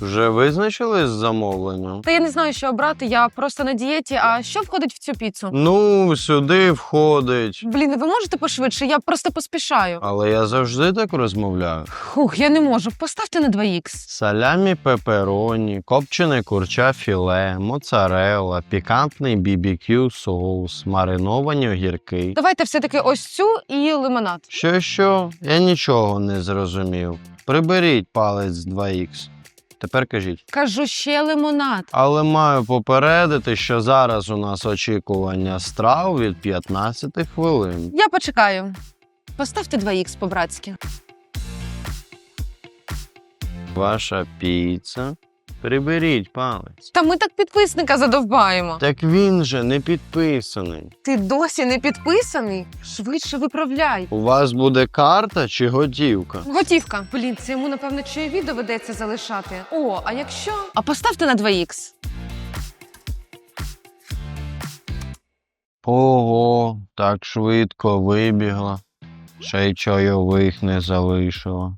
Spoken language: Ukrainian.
Вже визначились з замовленням? Та я не знаю, що обрати, я просто на дієті. А що входить в цю піцу? Ну, сюди входить. Блін, ви можете пошвидше? Я просто поспішаю. Але я завжди так розмовляю. Хух, я не можу. Поставте на 2х. Салямі пепероні, копчене курча філе, моцарелла, пікантний бібікю соус, мариновані огірки. Давайте все-таки ось цю і лимонад. Що що? Я нічого не зрозумів. Приберіть палець 2х. Тепер кажіть. Кажу ще лимонад. Але маю попередити, що зараз у нас очікування страв від 15 хвилин. Я почекаю. Поставте 2х по-братськи. Ваша піца. Приберіть палець. Та ми так підписника задовбаємо. Так він же не підписаний. Ти досі не підписаний? Швидше виправляй. У вас буде карта чи готівка? Готівка. Блін, це йому, напевно, чайові доведеться залишати. О, а якщо? А поставте на 2х. Ого, так швидко вибігла. Ще й чайових не залишила.